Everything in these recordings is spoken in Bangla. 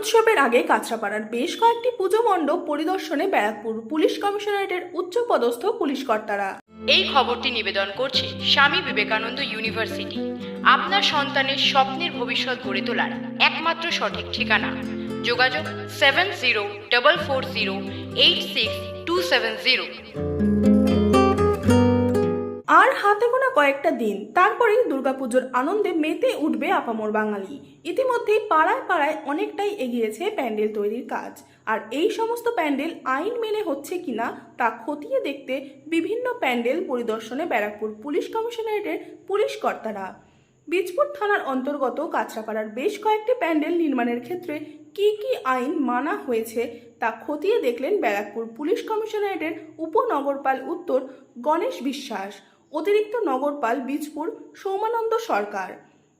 উৎসবের আগে কাঁচরাপাড়ার বেশ কয়েকটি পুজো মণ্ডপ পরিদর্শনে ব্যারাকপুর পুলিশ কমিশনারেটের উচ্চপদস্থ পুলিশ কর্তারা। এই খবরটি নিবেদন করছে স্বামী বিবেকানন্দ ইউনিভার্সিটি। আপনার সন্তানের স্বপ্নের ভবিষ্যৎ গড়ে তোলার একমাত্র সঠিক ঠিকানা। যোগাযোগ seven zero double four zero eight six two seven zero আর হাতে গোনা কয়েকটা দিন। তারপরেই দুর্গাপুজোর আনন্দে মেতে উঠবে আপামোর বাঙালি। ইতিমধ্যেই পাড়ায় পাড়ায় অনেকটাই এগিয়েছে প্যান্ডেল তৈরির কাজ। আর এই সমস্ত প্যান্ডেল আইন মেনে হচ্ছে কিনা তা খতিয়ে দেখতে বিভিন্ন প্যান্ডেল পরিদর্শনে ব্যারাকপুর পুলিশ কমিশনারেটের পুলিশ কর্তারা। বীজপুর থানার অন্তর্গত কাঁচরাপাড়ার বেশ কয়েকটি প্যান্ডেল নির্মাণের ক্ষেত্রে কি কি আইন মানা হয়েছে তা খতিয়ে দেখলেন ব্যারাকপুর পুলিশ কমিশনারেটের উপনগরপাল উত্তর গণেশ বিশ্বাস। অতিরিক্ত নগরপাল বীজপুর সৌমানন্দ সরকার।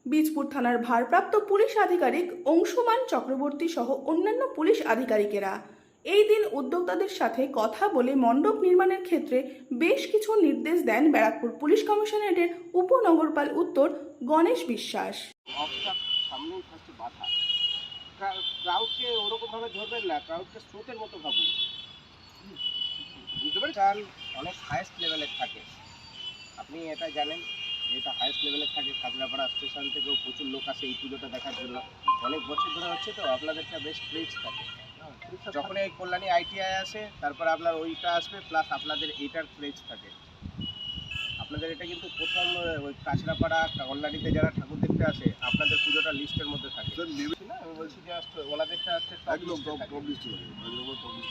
বীজপুর থানার ভারপ্রাপ্ত পুলিশ আধিকারিক অংশুমান চক্রবর্তী সহ অন্যান্য পুলিশ আধিকারিকেরা। এই দিন উদ্যোক্তাদের সাথে কথা বলে মণ্ডপ নির্মাণের ক্ষেত্রে বেশ কিছু নির্দেশ দেন ব্যারাকপুর পুলিশ কমিশনারেটের উপনগরপাল উত্তর গণেশ বিশ্বাস। স্রোতের মতো বুঝতে অনেক হায়েস্ট লেভেলের থাকে। আপনি এটা জানেন যে এটা হায়েস্ট লেভেলের থাকে খাজরাপাড়া স্টেশন থেকেও প্রচুর লোক আসে এই পুজোটা দেখার জন্য। অনেক বছর ধরে হচ্ছে তো আপনাদেরটা বেশ ক্রেজ থাকে। যখন এই কল্যাণী আইটিআই আসে তারপর আপনার ওইটা আসবে প্লাস আপনাদের এইটার ক্রেজ থাকে। আপনাদের এটা কিন্তু প্রথম ওই কাঁচরাপাড়া কল্যাণীতে যারা ঠাকুর দেখতে আসে আপনাদের পুজোটা লিস্টের মধ্যে থাকে। না, আমি বলছি যে আসলে ওনাদেরটা থাকে।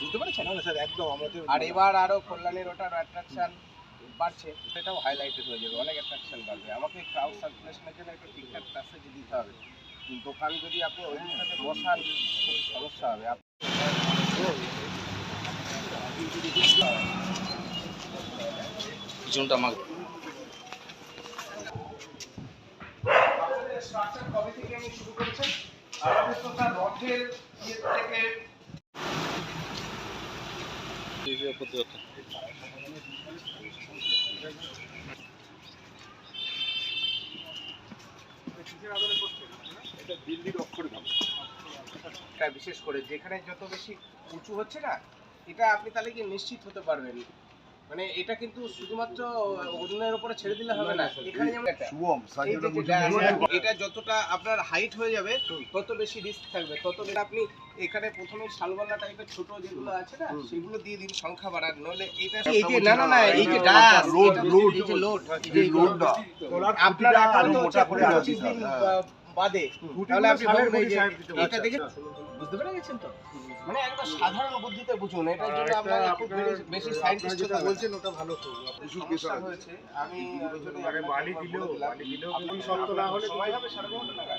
বুঝতে পেরেছেন? স্যার একদম আর এবার আরও কল্যাণীর ওটার অ্যাট্রাকশন বাড়ছে সেটাও হাইলাইটেড হয়ে যাবে অনেক অ্যাট্রাকশন বাড়বে। আমাকে ক্রাউড সার্কুলেশনের জন্য একটা ঠিকঠাক প্যাসেজ দিতে হবে। দোকান যদি আপনি ওই দিকটাতে বসান খুব সমস্যা হবে। পিছনটা আমার স্ট্রাকচার কবে থেকে আমি শুরু করেছেন? আমাদের তো তার রথের ইয়ে থেকে এটা বিশেষ করে যেখানে যত বেশি উঁচু হচ্ছে না, এটা আপনি তাহলে কি নিশ্চিত হতে পারবেন। মানে এটা কিন্তু শুধুমাত্র অন্যের উপরে ছেড়ে দিলে হবে না। এখানে যেমন যে আছে, এটা যতটা আপনার হাইট হয়ে যাবে তত বেশি রিস্ক থাকবে। তত বেশি আপনি এখানে প্রথমে শালগোল্লা টাইপের ছোট যেগুলো আছে না সেগুলো দিয়ে দিন সংখ্যা বাড়ান নলে এটা এই যে না না না এই যে ডাস লোড, লোড। এই যে লোড এই আপনার আরও মোটা করে বা- বাদে তাহলে আপনি ভাবেন এই যে এটা দেখে বুঝতে পেরে গেছেন তো? মানে একটা সাধারণ বুদ্ধিতে বুঝুন এটার জন্য আপনার খুব বেশি- সায়েন্টিস্ট কথা বলছেন ওটা ভালো তো। কিছু কিছু হয়েছে। আমি ওই জন্য মানে বালি দিলেও- বলে দিলেও আপনি শর্ত না হলে সময় হবে সাড়ে ঘণ্টা টাকা